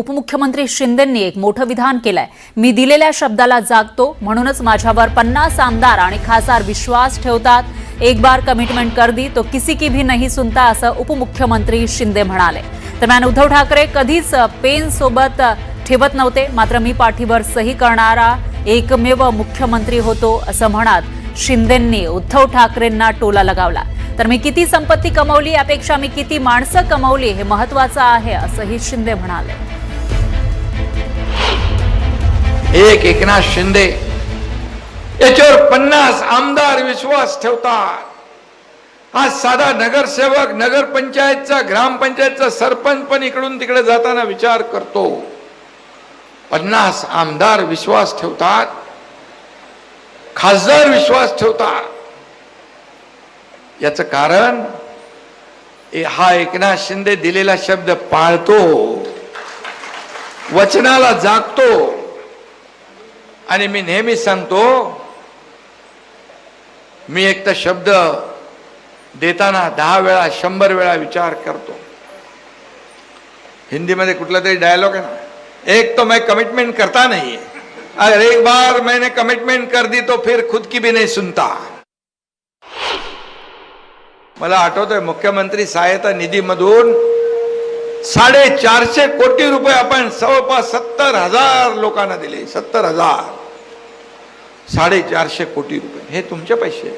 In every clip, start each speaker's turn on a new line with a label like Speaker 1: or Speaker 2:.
Speaker 1: उपमुख्यमंत्री शिंदेंनी एक मोठं विधान केलंय. मी दिलेल्या शब्दाला जागतो म्हणूनच माझ्यावर पन्नास आमदार आणि खासदार विश्वास ठेवतात. एक बार कमिटमेंट कर दी तो किसी की भी नाही सुनता असं उपमुख्यमंत्री शिंदे म्हणाले. दरम्यान उद्धव ठाकरे कधीच पेन सोबत ठेवत नव्हते मात्र मी पाठीवर सही करणारा एकमेव मुख्यमंत्री होतो असं म्हणत शिंदेंनी उद्धव ठाकरेंना टोला लगावला. तर मी किती संपत्ती कमवली यापेक्षा मी किती माणसं कमवली हे महत्वाचं आहे असंही शिंदे म्हणाले.
Speaker 2: एक एकनाथ शिंदे याच्यावर पन्नास आमदार विश्वास ठेवतात. आज साधा नगरसेवक नगरपंचायतचा ग्रामपंचायतचा सरपंच पण इकडून तिकडे जाताना विचार करतो. पन्नास आमदार विश्वास ठेवतात. खासदार विश्वास ठेवतात. याचं कारण हा एकनाथ शिंदे दिलेला शब्द पाळतो वचनाला जागतो. आणि मी नेहमीच सांगतो मी एक तर शब्द देताना दहा वेळा शंभर वेळा विचार करतो. हिंदीमध्ये कुठला तरी डायलॉग आहे ना एक तो मैं कमिटमेंट करता नाही अगर एक बार मैंने कमिटमेंट कर दी तो फिर खुद की भी नहीं सुनता. मला आठवतोय मुख्यमंत्री सहायता निधीमधून साडेचारशे कोटी रुपये आपण जवळपास सत्तर हजार लोकांना दिले सत्तर हजार. साडेचारशे कोटी रुपये. हे तुमचे पैसे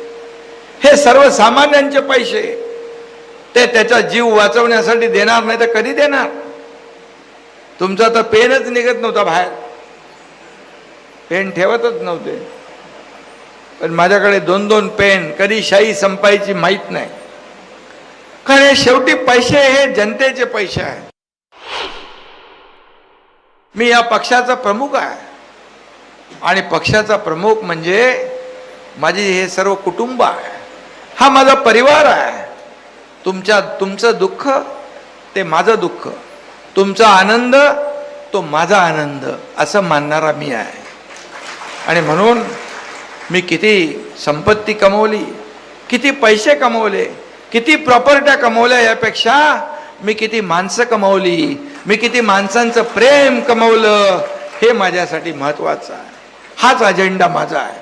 Speaker 2: हे सर्वसामान्यांचे पैसे ते त्याचा जीव वाचवण्यासाठी देणार नाही तर कधी देणार? तुमचा तर पेनच निघत नव्हता बाहेर. पेन ठेवतच नव्हते. पण माझ्याकडे दोन दोन पेन कधी शाई संपायची माहीत नाही. कारण हे शेवटी पैसे हे जनतेचे पैसे आहे मी या पक्षाचा प्रमुख आहे. आणि पक्षाचा प्रमुख म्हणजे माझी हे सर्व कुटुंब आहे. हा माझा परिवार आहे. तुमच्या तुमचं दुःख ते माझं दुःख. तुमचा आनंद तो माझा आनंद असं मानणारा मी आहे. आणि म्हणून मी किती संपत्ती कमवली किती पैसे कमवले किती प्रॉपर्ट्या कमवल्या यापेक्षा मी किती माणसं कमवली मी किती माणसांचं प्रेम कमवलं हे माझ्यासाठी महत्वाचं आहे. हाच अजेंडा माझा आहे.